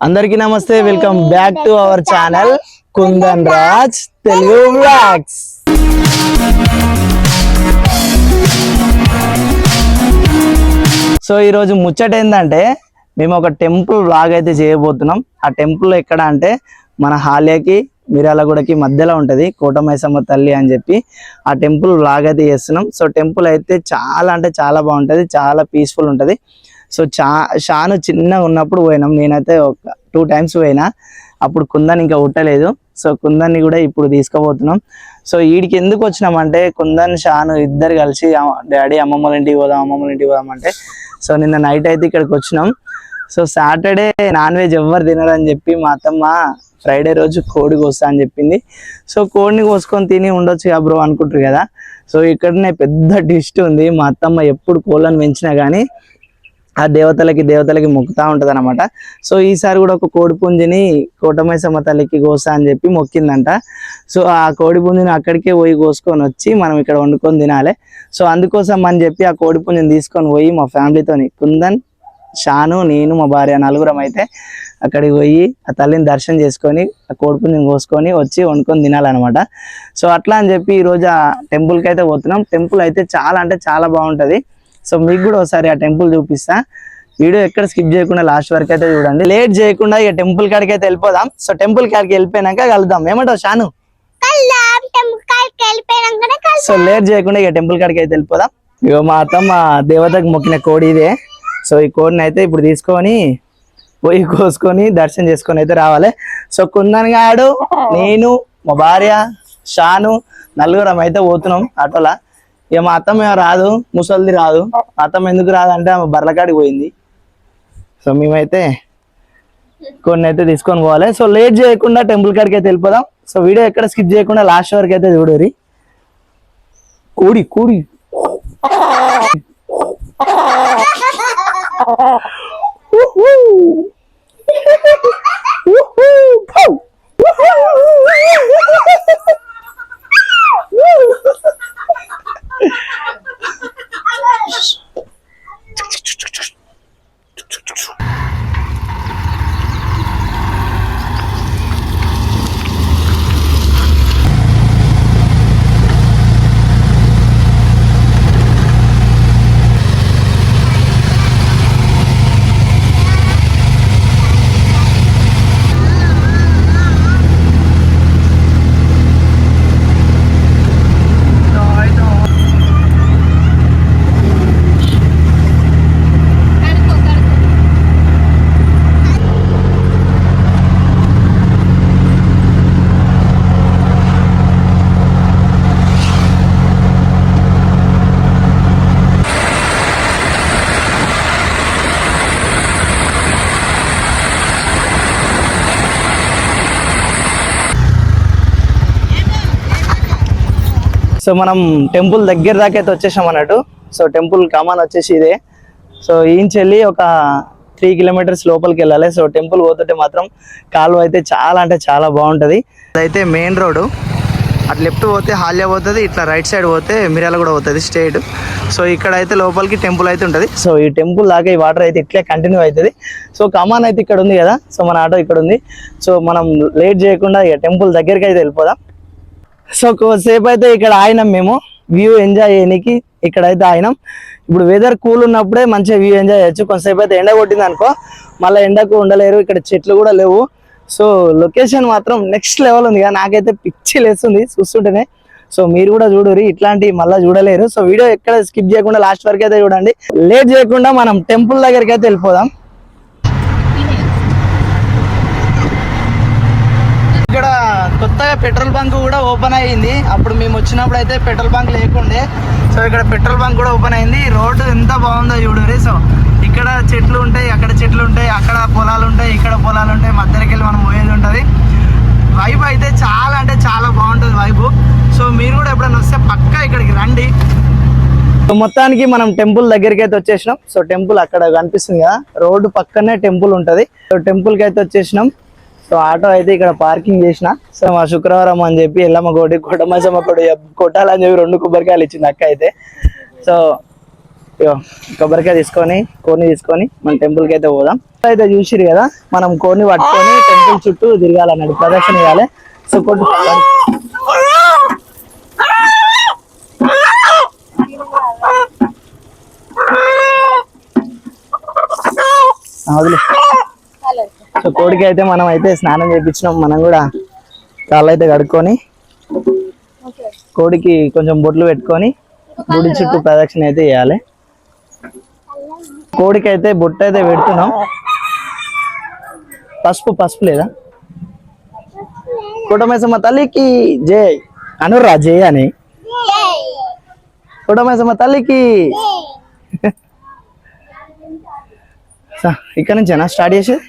అందరికీ నమస్తే welcome back to our channel Kundan Raj Telugu vlogs so ఈరోజు ముచ్చట ఏంటంటే మేము ఒక టెంపుల్ బ్లాగ్ అయితే చేయబోతున్నాం. ఆ టెంపుల్ ఎక్కడ అంటే మన హాలియాకి మిరాలగూడకి మధ్యలో ఉంటుంది కోటమైసమ్మ తల్లి అని చెప్పి ఆ టెంపుల్ బ్లాగ్ అయితే చేస్తున్నాం. సో టెంపుల్ అయితే చాలా అంటే చాలా బాగుంటుంది చాలా పీస్ఫుల్ ఉంటుంది. సో చా షాను చిన్నగా ఉన్నప్పుడు పోయినాం. నేనైతే ఒక టూ టైమ్స్ పోయినా. అప్పుడు కుందన్ ఇంకా ఉట్టలేదు సో కుందన్ని కూడా ఇప్పుడు తీసుకుపోతున్నాం. సో వీడికి ఎందుకు వచ్చినామంటే కుందన్ షాను ఇద్దరు కలిసి డాడీ అమ్మమ్మ వాళ్ళ ఇంటికి పోదాం అమ్మమ్మ వాళ్ళ ఇంటికి పోదాం అంటే. సో నిన్న నైట్ అయితే ఇక్కడికి వచ్చినాం. సో సాటర్డే నాన్ వెజ్ ఎవ్వరు తినరని చెప్పి మా అత్తమ్మ ఫ్రైడే రోజు కోడి కోస్తా అని చెప్పింది. సో కోడిని కోసుకొని తిని ఉండొచ్చు కదా బ్రో అనుకుంటారు కదా. సో ఇక్కడనే పెద్ద డిస్ట్ ఉంది. మా అత్తమ్మ ఎప్పుడు కోళ్ళను పెంచినా కానీ ఆ దేవతలకి దేవతలకి మొక్కుతా ఉంటది అనమాట సో ఈసారి కూడా ఒక కోడి పుంజిని కోటమైసమ్మ తల్లికి కోసా అని చెప్పి మొక్కిందంట. సో ఆ కోడి పుంజిని అక్కడికే పోయి కోసుకొని వచ్చి మనం ఇక్కడ వండుకొని తినాలి. సో అందుకోసం అని చెప్పి ఆ కోడి పుంజిని తీసుకొని పోయి మా ఫ్యామిలీతోని కుందన్ షాను నేను మా భార్య నలుగురం అయితే అక్కడికి పోయి ఆ తల్లిని దర్శనం చేసుకొని ఆ కోడి పుంజిని కోసుకొని వచ్చి వండుకొని తినాలన్నమాట. సో అట్లా అని చెప్పి ఈరోజు ఆ టెంపుల్కి అయితే పోతున్నాం. టెంపుల్ అయితే చాలా అంటే చాలా బాగుంటుంది. సో మీకు కూడా ఒకసారి ఆ టెంపుల్ చూపిస్తా. వీడియో ఎక్కడ స్కిప్ చేయకుండా లాస్ట్ వరకు అయితే చూడండి. లేట్ చేయకుండా ఇక టెంపుల్ కాడికి అయితే వెళ్ళిపోదాం. సో టెంపుల్ కాడికి వెళ్ళిపోయినాక కలుద్దాం. ఏమంటావు షాను? సో లేట్ చేయకుండా ఇక టెంపుల్ కాడికి అయితే వెళ్ళిపోదాం. ఇగో మా అత్తమ్మ దేవతకు మొక్కిన కోడి ఇదే. సో ఈ కోడిని అయితే ఇప్పుడు తీసుకొని పోయి కోసుకొని దర్శనం చేసుకొని అయితే రావాలి. సో కుందన్ గాడు నేను మా భార్య షాను నలుగురం అయితే పోతున్నాం ఆటోలా. ఇక మా అత్తమ్మ ఏమో రాదు ముసలిది రాదు. అత్తమ్మ ఎందుకు రాదంటే ఆమె బర్లకాడికి పోయింది. సో మేమైతే కొన్ని అయితే తీసుకొని పోవాలి. సో లేట్ చేయకుండా టెంపుల్ కాడికి అయితే వెళ్ళిపోదాం. సో వీడియో ఎక్కడ స్కిప్ చేయకుండా లాస్ట్ వరకు అయితే చూడరి. కూడి కూడి. సో మనం టెంపుల్ దగ్గర దాకా అయితే వచ్చేసాం అన్నట్టు. సో టెంపుల్ కమాన్ వచ్చేసి ఇదే. సో ఈంచెళ్ళి ఒక త్రీ కిలోమీటర్స్ లోపలికి వెళ్ళాలి. సో టెంపుల్ పోతుంటే మాత్రం కాలువ అయితే చాలా అంటే చాలా బాగుంటుంది. అదైతే మెయిన్ రోడ్డు. అటు లెఫ్ట్ పోతే హాల్యా పోతుంది ఇట్లా రైట్ సైడ్ పోతే మిర్యాల కూడా పోతుంది స్టేట్. సో ఇక్కడ అయితే లోపలికి టెంపుల్ అయితే ఉంటుంది. సో ఈ టెంపుల్ దాకా ఈ వాటర్ అయితే ఇట్లే కంటిన్యూ అవుతుంది. సో కమాన్ అయితే ఇక్కడ ఉంది కదా. సో మన ఆటో ఇక్కడ ఉంది. సో మనం లేట్ చేయకుండా ఇక టెంపుల్ దగ్గరికి అయితే వెళ్ళిపోదాం. సో కొద్దిసేపు అయితే ఇక్కడ ఆయినాం మేము. వ్యూ ఎంజాయ్ చేయడానికి ఇక్కడ అయితే ఇప్పుడు వెదర్ కూల్ ఉన్నప్పుడే మంచిగా వ్యూ ఎంజాయ్ చేయొచ్చు. కొంతసేపు అయితే ఎండ కొట్టింది అనుకో మళ్ళీ ఎండకు ఉండలేరు. ఇక్కడ చెట్లు కూడా లేవు. సో లొకేషన్ మాత్రం నెక్స్ట్ లెవెల్ ఉంది కదా. నాకైతే పిచ్చి లేస్తుంది చూస్తుంటేనే. సో మీరు కూడా చూడరు ఇట్లాంటి మళ్ళీ చూడలేరు. సో వీడియో ఎక్కడ స్కిప్ చేయకుండా లాస్ట్ వరకు అయితే చూడండి. లేట్ చేయకుండా మనం టెంపుల్ దగ్గరికి అయితే వెళ్ళిపోదాం. ఇక్కడ కొత్తగా పెట్రోల్ బంక్ కూడా ఓపెన్ అయ్యింది. అప్పుడు మేము వచ్చినప్పుడు అయితే పెట్రోల్ బంక్ లేకుండే. సో ఇక్కడ పెట్రోల్ బంక్ కూడా ఓపెన్ అయింది. రోడ్డు ఎంత బాగుందో చూడరి సో ఇక్కడ చెట్లు ఉంటాయి అక్కడ చెట్లు ఉంటాయి అక్కడ పొలాలు ఉంటాయి ఇక్కడ పొలాలు ఉంటాయి మధ్యలోకి వెళ్ళి మనం పోయేది ఉంటుంది. వైబ్ అయితే చాలా అంటే చాలా బాగుంటుంది వైబ్ సో మీరు కూడా ఎప్పుడైనా వస్తే పక్కా ఇక్కడికి రండి. సో మొత్తానికి మనం టెంపుల్ దగ్గరికి అయితే వచ్చేసినాం. సో టెంపుల్ అక్కడ కనిపిస్తుంది కదా. రోడ్డు పక్కనే టెంపుల్ ఉంటుంది. సో టెంపుల్కి అయితే వచ్చేసినాం. సో ఆటో అయితే ఇక్కడ పార్కింగ్ చేసిన. సో మా శుక్రవారం అని చెప్పి ఎల్లమ్మ కోటి కొట్టమసమ్మ కొడు కొట్టాలని చెప్పి రెండు కొబ్బరికాయలు ఇచ్చింది అక్క అయితే. సో కొబ్బరికాయ తీసుకొని కోని తీసుకొని మన టెంపుల్కి అయితే పోదాం. అయితే చూసిరు కదా మనం కోని పట్టుకొని టెంపుల్ చుట్టూ తిరగాలన్నాడు ప్రదక్షిణ ఇవ్వాలి సో కొట్టు వదిలే. సో కోడికి అయితే మనం అయితే స్నానం చేయించినాం మనం కూడా కాళ్ళు అయితే కడుక్కొని కోడికి కొంచెం బొట్లు పెట్టుకొని గుడి చుట్టూ ప్రదక్షిణ అయితే చేయాలి. కోడికి అయితే బొట్టు అయితే పెడుతున్నాం. పసుపు పసుపు లేదా? కుటుంబేసమ్మ తల్లికి జై. అనురా జై అని. కుటుంబేసమ్మ తల్లికి ఇక్కడ నుంచేనా? స్టార్ట్ చేసేది?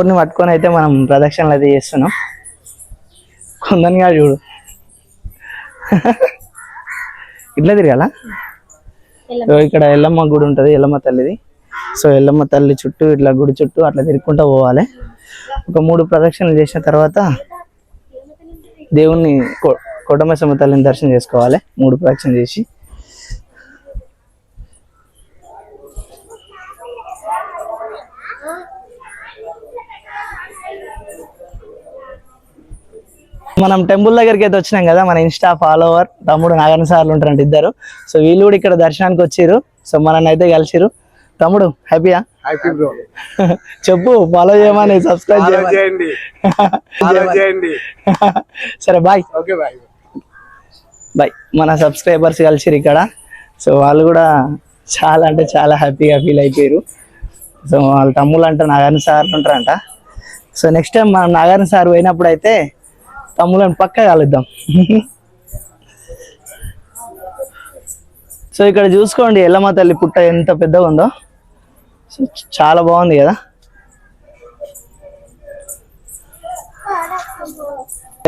కొన్ని పట్టుకొని అయితే మనం ప్రదక్షిణలు అయితే చేస్తున్నాం. కొందనిగా చూడు. ఇట్లా తిరగాల? సో ఇక్కడ ఎల్లమ్మ గుడి ఉంటుంది ఎల్లమ్మ తల్లిది. సో ఎల్లమ్మ తల్లి చుట్టూ ఇట్లా గుడి చుట్టూ అట్లా తిరుక్కుంటూ పోవాలి. ఒక మూడు ప్రదక్షిణలు చేసిన తర్వాత దేవుణ్ణి కొట్టమసమ్మ తల్లిని దర్శనం చేసుకోవాలి మూడు ప్రదక్షిణలు చేసి. మనం టెంపుల్ దగ్గరికి అయితే వచ్చినాం కదా మన ఇన్స్టా ఫాలోవర్ తమ్ముడు నాగన్ సార్లు ఉంటారంట ఇద్దరు. సో వీళ్ళు కూడా ఇక్కడ దర్శనానికి వచ్చిర్రు. సో మనల్ని అయితే కలిసిరు తమ్ముడు హ్యాపీయా? హ్యాపీ బ్రో చెప్పు ఫాలో చేయమని సబ్స్క్రైబ్ చేయండి. సరే బాయ్ ఓకే బాయ్ బాయ్ మన సబ్స్క్రైబర్స్ కలిసిరు ఇక్కడ. సో వాళ్ళు కూడా చాలా అంటే చాలా హ్యాపీగా ఫీల్ అయిపోయారు సో వాళ్ళ తమ్ముళ్ళు అంట నాగార్జున సార్ ఉంటారంట. సో నెక్స్ట్ టైం మన నాగార్జున సార్ పోయినప్పుడు అయితే తమ్ముళ్ళని పక్క కలుద్దాం. సో ఇక్కడ చూసుకోండి ఎల్లమ్మ తల్లి పుట్ట ఎంత పెద్దగా ఉందో. సో చాలా బాగుంది కదా.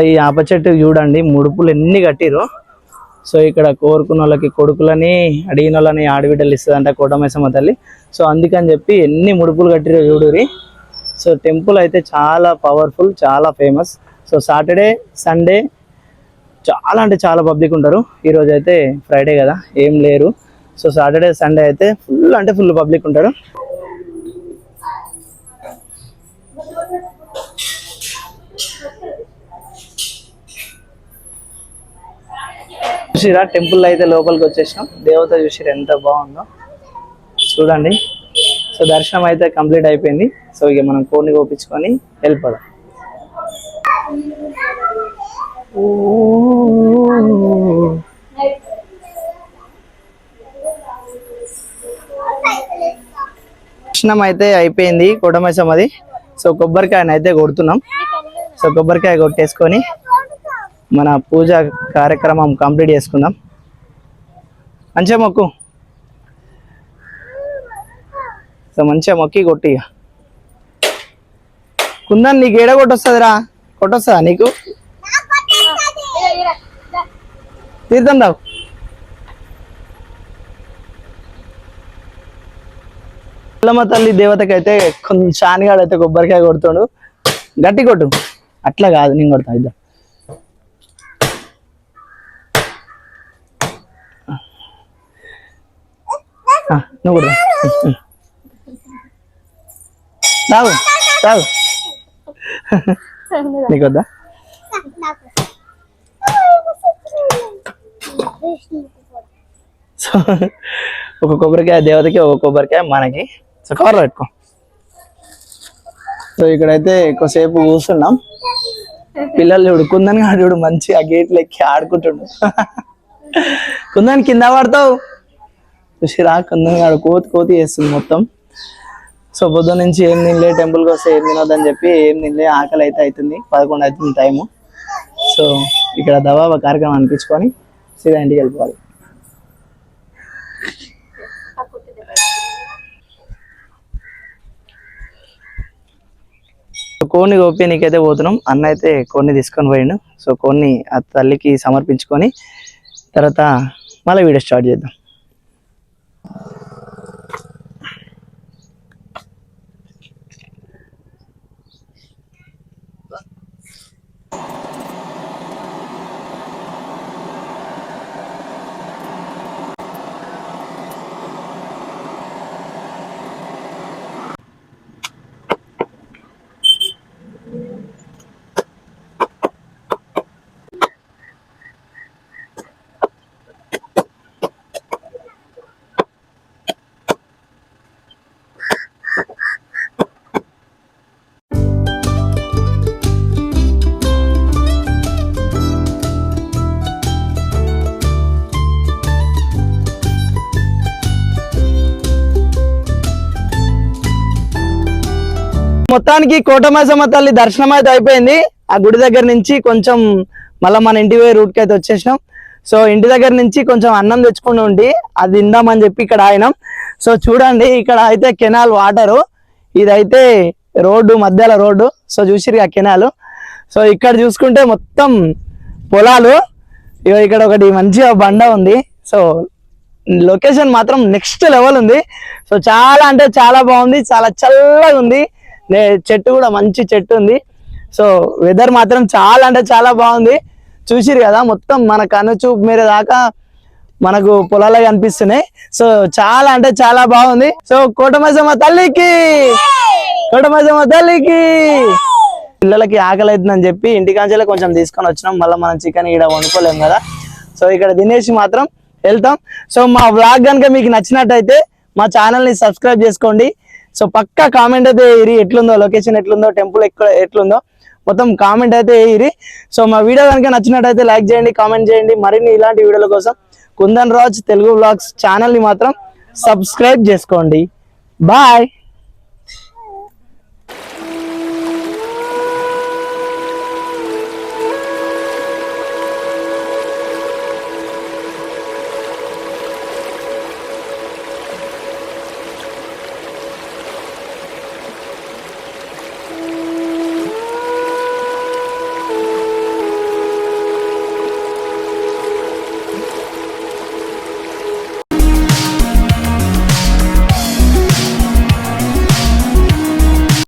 ఈ ఆప చెట్టు చూడండి ముడుపులు ఎన్ని కట్టిరు సో ఇక్కడ కోరుకున్న వాళ్ళకి కొడుకులని అడిగిన వాళ్ళని ఆడబిడ్డలు ఇస్తుందంట కోటమేసమ్మ తల్లి. సో అందుకని చెప్పి ఎన్ని ముడుపులు కట్టిరో చూడురి సో టెంపుల్ అయితే చాలా పవర్ఫుల్ చాలా ఫేమస్. సో సాటర్డే సండే చాలా అంటే చాలా పబ్లిక్ ఉంటారు. ఈరోజు అయితే ఫ్రైడే కదా ఏం లేరు. సో సాటర్డే సండే అయితే ఫుల్ అంటే ఫుల్ పబ్లిక్ ఉంటారు. చూసిరా టెంపుల్ అయితే లోపలికి వచ్చేసినాం. దేవత చూసిరా ఎంత బాగుందో. చూడండి. సో దర్శనం అయితే కంప్లీట్ అయిపోయింది. సో ఇక మనం కోడిని కోపించుకొని వెళ్ళిపోదాం. దర్శనం అయితే అయిపోయింది కొడమసమ్మది సో కొబ్బరికాయని అయితే కొడుతున్నాం. సో కొబ్బరికాయ కొట్టేసుకొని మన పూజ కార్యక్రమం కంప్లీట్ చేసుకుందాం. మంచిగా మొక్కు. సో మంచిగా మొక్కి కొట్టి ఇక. కుందన్ నీకు ఏడ కొట్టొస్తుందిరా? కొట్టొస్తుందా నీకు? తీర్థం రావు ఎల్లమ్మ తల్లి దేవతకి అయితే కొంచెం చానిగాడు అయితే కొబ్బరికాయ కొడుతాడు. గట్టి కొట్టు. అట్లా కాదు నేను కొడతా ఇద్దాం. ఆ, నువ్వు కూడా తాగు తాగు. నీకు సో ఒక కొబ్బరికాయ దేవతకి ఒక కొబ్బరికాయ మనకి. సో కవర్లో పెట్టుకో. సో ఇక్కడైతే ఎక్కువసేపు కూర్చున్నాం. పిల్లలు చూడు కుందని చూడు మంచి ఆ గేట్లు ఎక్కి ఆడుకుంటుండు. కుందని కింద పడతావు. చూసిరా కుందని కాడు కోతి కోతి చేస్తుంది మొత్తం. సో పొద్దున్న నుంచి ఏం తినలే టెంపుల్కి వస్తే ఏం తినొద్దని చెప్పి ఏం తినలే ఆకలి అయితే అవుతుంది. పదకొండు అవుతుంది టైము. సో ఇక్కడ దవాబా కార్యక్రమం అనిపించుకొని సీదా ఇంటికి వెళ్ళిపోవాలి. కోడిని కోపేనికైతే పోతున్నాం. అన్న అయితే కోడిని తీసుకొని పోయిండు. సో కోడిని ఆ తల్లికి సమర్పించుకొని తర్వాత మళ్ళీ వీడియో స్టార్ట్ చేద్దాం. మొత్తానికి కోటమైసమ్మ తల్లి దర్శనం అయితే అయిపోయింది. ఆ గుడి దగ్గర నుంచి కొంచెం మళ్ళీ మన ఇంటి పోయే రూట్కి అయితే వచ్చేసినాం. సో ఇంటి దగ్గర నుంచి కొంచెం అన్నం తెచ్చుకుని ఉండి అది తిందామని చెప్పి ఇక్కడ ఆయనం సో చూడండి ఇక్కడ అయితే కెనాల్ వాటరు. ఇదైతే రోడ్డు మధ్యలో రోడ్డు. సో చూసిరు ఆ కెనాల్. సో ఇక్కడ చూసుకుంటే మొత్తం పొలాలు. ఇగో ఇక్కడ ఒకటి మంచిగా బండ ఉంది. సో లొకేషన్ మాత్రం నెక్స్ట్ లెవెల్ ఉంది. సో చాలా అంటే చాలా బాగుంది. చాలా చల్లగా ఉంది. నే- చెట్టు కూడా మంచి చెట్టు ఉంది. సో వెదర్ మాత్రం చాలా అంటే చాలా బాగుంది. చూసిరు కదా మొత్తం మన కనుచూపు మీరే దాకా మనకు పొలాలే కనిపిస్తున్నాయి. సో చాలా అంటే చాలా బాగుంది. సో కోటమైసమ్మ తల్లికి! కోటమైసమ్మ తల్లికి! పిల్లలకి ఆకలి అవుతుందని చెప్పి ఇంటికాంచెలే కొంచెం తీసుకొని వచ్చినాం. మళ్ళీ మనం చికెన్ ఇక్కడ వండుకోలేం కదా. సో ఇక్కడ తినేసి మాత్రం వెళ్తాం. సో మా వ్లాగ్ కనుక మీకు నచ్చినట్టయితే మా ఛానల్ని సబ్స్క్రైబ్ చేసుకోండి. సో పక్కా కామెంట్ అయితే వేయరి ఎట్లుందో లొకేషన్ ఎట్లుందో టెంపుల్ ఎక్కడ ఎట్లుందో. మొత్తం కామెంట్ అయితే వేయరి సో మా వీడియో కనుక నచ్చినట్టయితే లైక్ చేయండి కామెంట్ చేయండి. మరిన్ని ఇలాంటి వీడియోల కోసం కుందన్ రాజ్ తెలుగు బ్లాగ్స్ ఛానల్ని మాత్రం సబ్స్క్రైబ్ చేసుకోండి. బాయ్